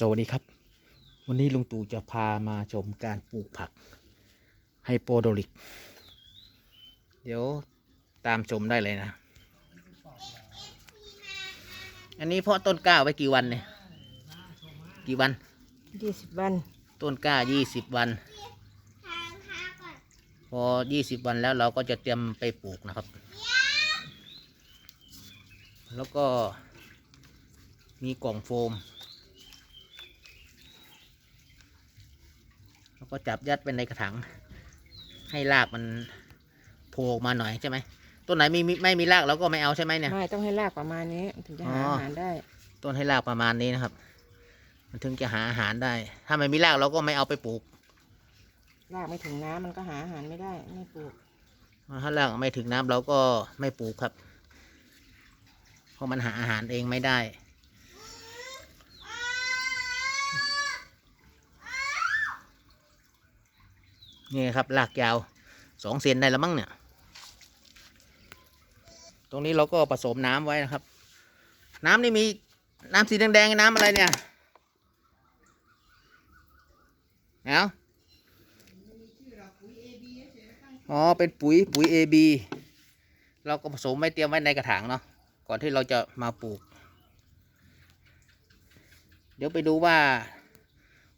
สวัสดีครับ วันนี้ลุงตู่จะพามาชมการปลูกผักไฮโปโดริก เดี๋ยวตามชมได้เลยนะ อันนี้เพาะต้นกล้าไว้กี่วันเนี่ย กี่วันยี่สิบวัน ต้นกล้ายี่สิบวัน พอยี่สิบวันแล้วเราก็จะเตรียมไปปลูกนะครับ แล้วก็มีกล่องโฟม แล้วก็จับยัดไปในกระถางให้รากมันโผล่ออกมาหน่อยใช่ไหมต้นไหนมีมีไม่มีรากเราก็ไม่เอาใช่ไหมเนี่ย ไม่ต้องให้รากประมาณนี้ถึงจะหาอ๋ออ อาหารได้ ต้นให้รากประมาณนี้นะครับ มันถึงจะหาอาหารได้ ถ้าไม่มีรากเราก็ไม่เอาไปปลูก รากไม่ถึงน้ำมันก็หาอาหารไม่ได้ไม่ปลูกถ้ารากไม่ถึงน้ำเราก็ไม่ปลูกครับ เพราะมันหาอาหารเองไม่ได้ นี่ครับรากยาวสองเซนได้แล้วมั้งเนี่ย ตรงนี้เราก็ผสมน้ำไว้นะครับ น้ำนี่มีน้ำสีแดงๆน้ำอะไรเนี่ยเอาอ๋อ เป็นปุ๋ยปุ๋ย AB เราก็ผสมไว้เตรียมไว้ในกระถางเนาะ ก่อนที่เราจะมาปลูก เดี๋ยวไปดูว่า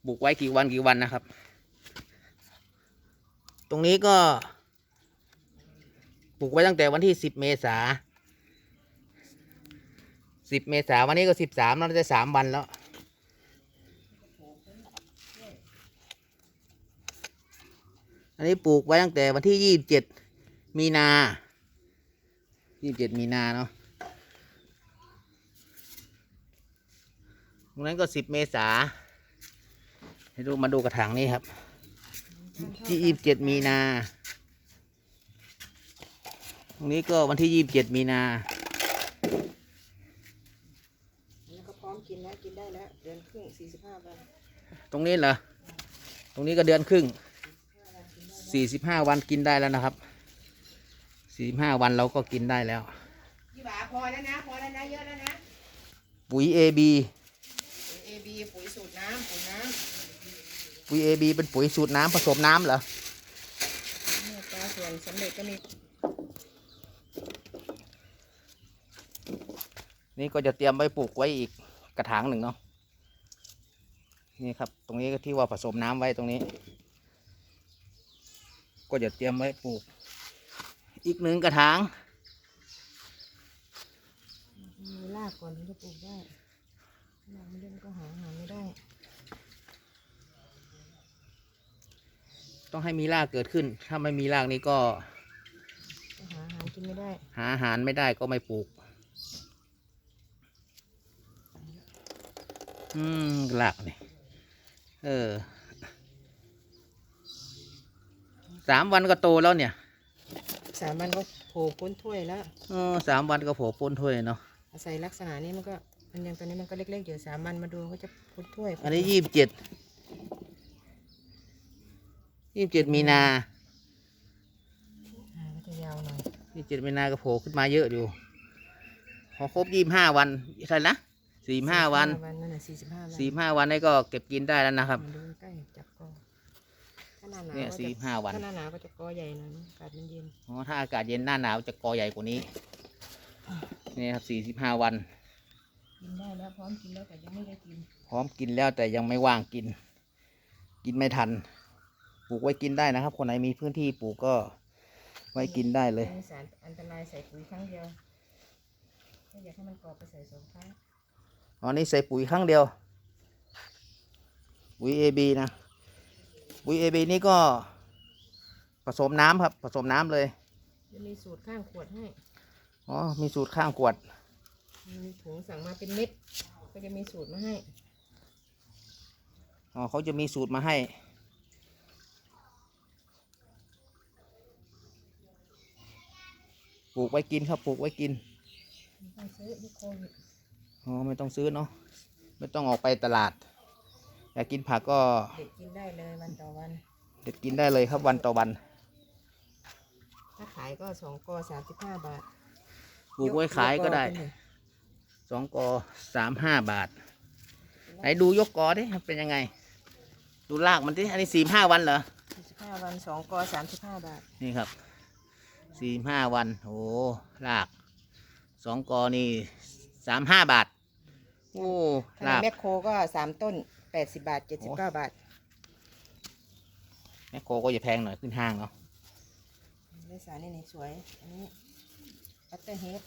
ปลูกไว้กี่วันกี่วันนะครับ ตรงนี้ก็ปลูกไว้ตั้งแต่วันที่สิบเมษาสิบเมษาวันนี้ก็สิบสามเราจะสามวันแล้ว อันนี้ปลูกไว้ตั้งแต่วันที่ยี่สิบเจ็ดมีนายี่สิบเจ็ดมีนาเนาะตรงนั้นก็สิบเมษาให้ดูมาดูกระถางนี้ครับ ที่ยี่สิบเจ็ดมีนา ตรงนี้ก็วันที่ยี่สิบเจ็ดมีนานี่ก็พร้อมกินแล้วกินได้แล้ว เดือนครึ่งสี่สิบห้าวัน ตรงนี้เหรอ ตรงนี้ก็เดือนครึ่งสี่สิบห้าวันกินได้แล้วนะครับสี่สิบห้าวันเราก็กินได้แล้วพี่บาพอแล้วนะพอแล้วนะเยอะแล้วนะ ปุ๋ย AB เอบีปุ๋ยสูตรน้ำปุ๋ยน้ปุ๋ ย AB เป็นปุ๋ยสูตรน้ำผสมน้ำเหรอำเนี่ยปลาส่วนสำเร็จก็มี นี่ก็จะเตรียมไว้ปลูกไว้อีกกระถางหนึ่งเนาะ นี่ครับ ตรงนี้ก็ที่ว่าผสมน้ำไว้ตรงนี้ ก็จะเตรียมไว้ปลูก อีกหนึ่งกระถางมีรากก่อนถึงจะปลูกได้รากไม่ได้มันก็หาอาหารไม่ได้ ต้องให้มีรากเกิดขึ้น ถ้าไม่มีรากนี้ก็ก็ หาอาหารกินไม่ได้ หาอาหารไม่ได้ก็ไม่ปลูก อืมหลักนี่เออสามวันก็โตแล้วเนี่ยสามวันก็โผล่พ้นถ้วยแล้ว เออสามวันก็โผล่พ้นถ้วยเนาะอาศัยลักษณะนี้มันก็มันยังตอนนี้มันก็เล็กๆอยู่สามวันมาดูมันก็จะพ้นถ้วยอันนี้ยี่สิบเจ็ด ยี่สิบเจ็ดมีนาอ่าก็จะยาวหน่อยยี่สิบเจ็ดมีนาก็โผล่ขึ้นมาเยอะอยู่พอครบยี่สิบห้าวันเท่าไหร่นะสี่ห้าวันวันนั่นน่ะสี่สิบห้าวันสี่ห้าวันนี่ก็เก็บกินได้แล้วนะครับมาดูใกล้ๆจับกอถ้าหน้าหนาวเนี่ยก็จะสี่ห้าวันถ้าหน้าหนาวก็จะกอใหญ่หน่อยนะอากาศมันเย็นอ๋อถ้าอากาศเย็นหน้าหนาวจะกอใหญ่กว่านี้นี่ครับสี่สิบห้าวันกินได้แล้วพร้อมกินแล้วแต่ยังไม่ได้กิน พร้อมกินแล้วแต่ยังไม่ว่างกิน กินไม่ทัน ปลูกไว้กินได้นะครับ คนไหนมีพื้นที่ปลูกก็ไว้กินได้เลย มีสารอันตรายใส่ปุ๋ยครั้งเดียวถ้าอยากให้มันกรอบไปใส่สองครั้งอ๋อนี่ใส่ปุ๋ยครั้งเดียว ปุ๋ย AB นะ ปุ๋ย AB นี่ก็ผสมน้ำครับ ผสมน้ำเลย จะมีสูตรข้างขวดให้ อ๋อ มีสูตรข้างขวด มีถุงสั่งมาเป็นเม็ด ก็จะมีสูตรมาให้ อ๋อเขาจะมีสูตรมาให้ ลูกไว้กินครับปลูกไว้กินไม่ต้องซื้อยุคโควิดอ๋อไม่ต้องซื้อเนาะไม่ต้องออกไปตลาด อยากกินผักก็เด็กกินได้เลยวันต่อวัน เด็ดกินได้เลยครับวันต่อวัน ถ้าขายก็สองกอสามสิบห้าบาทปลูกไว้ขายก็ได้ยกอขึ้นเลยสองกอสามห้าบาทเป็นไหนดูยกกอดิมันเป็นยังไง ดูรากมันดิอันนี้สี่ห้าวันเหรอสี่สิบห้าวันสองกอสามสิบห้าบาท นี่ครับ สี่ห้าวัน โอ้รากสองกอนี่สามห้าบาท โอ้ขนาราดกแมคโครก็สามต้นแปดสิบบาทเจ็ดสิบเก้าบาทแมคโครก็จะแพงหน่อยขึ้นห้างเนาะได้สารนี่นี่สวย อันนี้บัตเตอร์เฮด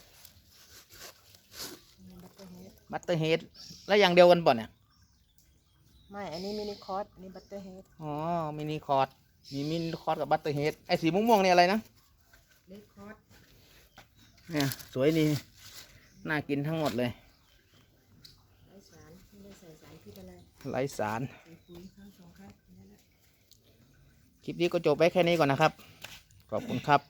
บัตเตอร์เฮดบัตเตอร์เฮดแล้วอย่างเดียวกันป่ะเนี่ย ไม่ อันนี้มินิคอร์สอันนี้บัตเตอร์เฮดอ๋อมินิคอร์ดมีมินิคอร์ดกับบัตเตอร์เฮดไอ้สีม่วงๆนี่อะไรนะ เลดคอร์สเนี่ยสวยดี น่ากินทั้งหมดเลย ไร้สารไม่ได้ใส่สารพิษอะไรไร้สาร ใส่ปุ๋ยครั้งสองครั้งนั่นแหละ คลิปนี้ก็จบไปแค่นี้ก่อนนะครับ ขอบคุณครับ